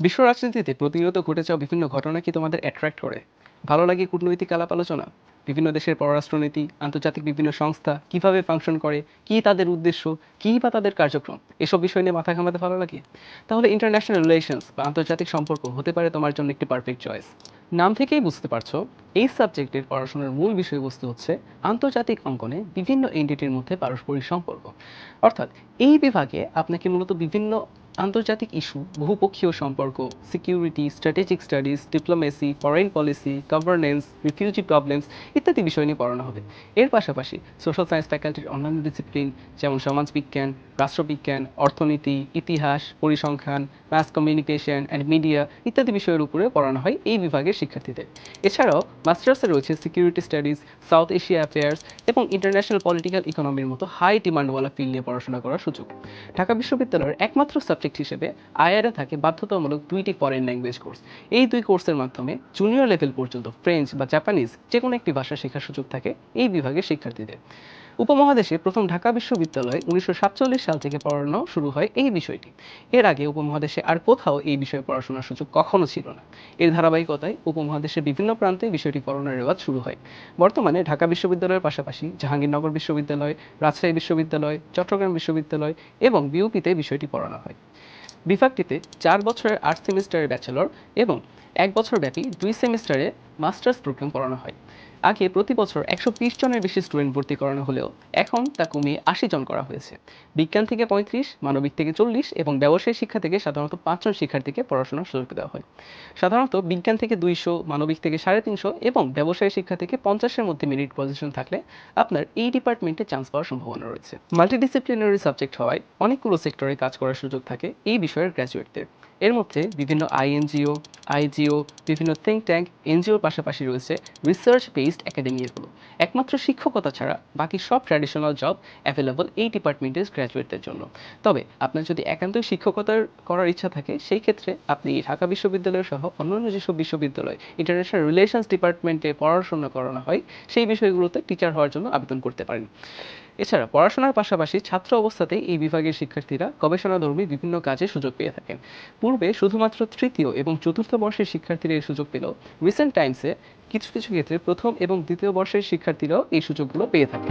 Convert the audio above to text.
বিশ্ব রাজনীতিতে প্রতিনিয়ত ঘটে যাওয়া বিভিন্ন ঘটনা কি তোমাদের অ্যাট্রাক্ট করে? ভালো লাগে কূটনৈতিক আলাপ আলোচনা? বিভিন্ন দেশের পররাষ্ট্রনীতি, আন্তর্জাতিক বিভিন্ন সংস্থা কীভাবে ফাংশন করে? কি তাদের উদ্দেশ্য? কী বা তাদের কার্যক্রম? এসব বিষয় নিয়ে মাথা ঘামাতে ভালো লাগে? তাহলে ইন্টারন্যাশনাল রিলেশনস বা আন্তর্জাতিক সম্পর্ক হতে পারে তোমার জন্য একটি পারফেক্ট চয়েস নাম থেকেই বুঝতে পারছ, এই সাবজেক্টের পড়াশোনার মূল বিষয়বস্তু হচ্ছে আন্তর্জাতিক অঙ্কনে বিভিন্ন এন্টিটির মধ্যে পারস্পরিক সম্পর্ক। অর্থাৎ এই বিভাগে আপনাকে মূলত বিভিন্ন আন্তর্জাতিক ইস্যু, বহুপক্ষীয় সম্পর্ক, security, strategic studies, diplomacy, foreign policy governance refugee problems ইত্যাদি বিষয় নিয়ে পড়ানো হবে। এর পাশাপাশি সোশ্যাল সায়েন্স ফ্যাকাল্টির অন্যান্য ডিসিপ্লিন যেমন সমাজবিজ্ঞান রাষ্ট্রবিজ্ঞান, অর্থনীতি, ইতিহাস, পরিসংখ্যান মাস কমিউনিকেশন অ্যান্ড মিডিয়া ইত্যাদি বিষয়ের উপরে পড়ানো হয় এই বিভাগের শিক্ষার্থীদের। এছাড়াও মাস্টার্সে রয়েছে security studies South Asia affairs এবং ইন্টারন্যাশনাল পলিটিক্যাল ইকোনমির মতো হাই ডিমান্ডওয়ালা ফিল্ড নিয়ে পড়াশোনা করার সুযোগ। ঢাকা বিশ্ববিদ্যালয়ের একমাত্র সাবজেক্ট হিসেবে আইআরে থাকে বাধ্যতামূলক দুইটি ফরেন ল্যাঙ্গুয়েজ কোর্স এই দুই কোর্সের মাধ্যমে জুনিয়র লেভেল পর্যন্ত ফ্রেঞ্চ বা জাপানিজ যে কোনো একটি ভাষা শেখার সুযোগ থাকে এই বিভাগের শিক্ষার্থীদের। উপমহাদেশে প্রথম ঢাকা বিশ্ববিদ্যালয় উনিশশো সাতচল্লিশ সাল থেকে পড়ানো শুরু হয় এই বিষয়টি। এর আগে উপমহাদেশে আর কোথাও এই বিষয়ে পড়াশোনার সুযোগ কখনো ছিল না। এর ধারাবাহিকতায় উপমহাদেশের বিভিন্ন প্রান্তে বিষয়টি পড়ানোর রেওয়াজ শুরু হয়। বর্তমানে ঢাকা বিশ্ববিদ্যালয়ের পাশাপাশি জাহাঙ্গীরনগর বিশ্ববিদ্যালয়, রাজশাহী বিশ্ববিদ্যালয়, চট্টগ্রাম বিশ্ববিদ্যালয় এবং বিউপিতে বিষয়টি পড়ানো হয়। বিভাগটিতে চার বছরের আট সেমিস্টারের ব্যাচেলর এবং এক বছর ব্যাপী দুই সেমিস্টারে মাস্টার্স প্রোগ্রাম করানো হয়। আগে প্রতি বছর একশো বিশ জনের বেশি স্টুডেন্ট ভর্তি করানো হলেও এখন তা কমিয়ে আশি জন করা হয়েছে। বিজ্ঞান থেকে পঁয়ত্রিশ, মানবিক থেকে চল্লিশ এবং ব্যবসায়ী শিক্ষা থেকে সাধারণত পাঁচজন শিক্ষার্থীকে পড়াশোনার সুযোগ দেওয়া হয়। সাধারণত বিজ্ঞান থেকে দুইশো, মানবিক থেকে সাড়ে তিনশো এবং ব্যবসায়ী শিক্ষা থেকে পঞ্চাশের মধ্যে মেরিট পজিশন থাকলে আপনার এই ডিপার্টমেন্টে চান্স পাওয়ার সম্ভাবনা রয়েছে। মাল্টিডিসিপ্লিনারি সাবজেক্ট হওয়ায় অনেকগুলো সেক্টরে কাজ করার সুযোগ থাকে এই বিষয়ের গ্র্যাজুয়েটদের। এর মধ্যে বিভিন্ন আইএনজিও আইজিও বিভিন্ন থিঙ্ক ট্যাঙ্ক এনজিওর পাশাপাশি রয়েছে রিসার্চ বেসড একাডেমিগুলো একমাত্র শিক্ষকতা ছাড়া বাকি সব ট্র্যাডিশনাল জব অ্যাভেলেবল এই ডিপার্টমেন্টের গ্র্যাজুয়েটদের জন্য। তবে আপনার যদি একান্তই শিক্ষকতার করার ইচ্ছা থাকে, সেই ক্ষেত্রে আপনি ঢাকা বিশ্ববিদ্যালয় সহ অন্যান্য যেসব বিশ্ববিদ্যালয় ইন্টারন্যাশনাল রিলেশনস ডিপার্টমেন্টে পড়াশোনা করানো হয়, সেই বিষয়গুলোতে টিচার হওয়ার জন্য আবেদন করতে পারেন। এছাড়া পড়াশোনার পাশাপাশি ছাত্র অবস্থাতেই এই বিভাগের শিক্ষার্থীরা গবেষণাধর্মী বিভিন্ন কাজে সুযোগ পেয়ে থাকেন। পূর্বে শুধুমাত্র তৃতীয় এবং চতুর্থ বর্ষের শিক্ষার্থীরা এই সুযোগ পেলেও রিসেন্ট টাইমসে কিছু কিছু ক্ষেত্রে প্রথম এবং দ্বিতীয় বর্ষের শিক্ষার্থীরাও এই সুযোগগুলো পেয়ে থাকে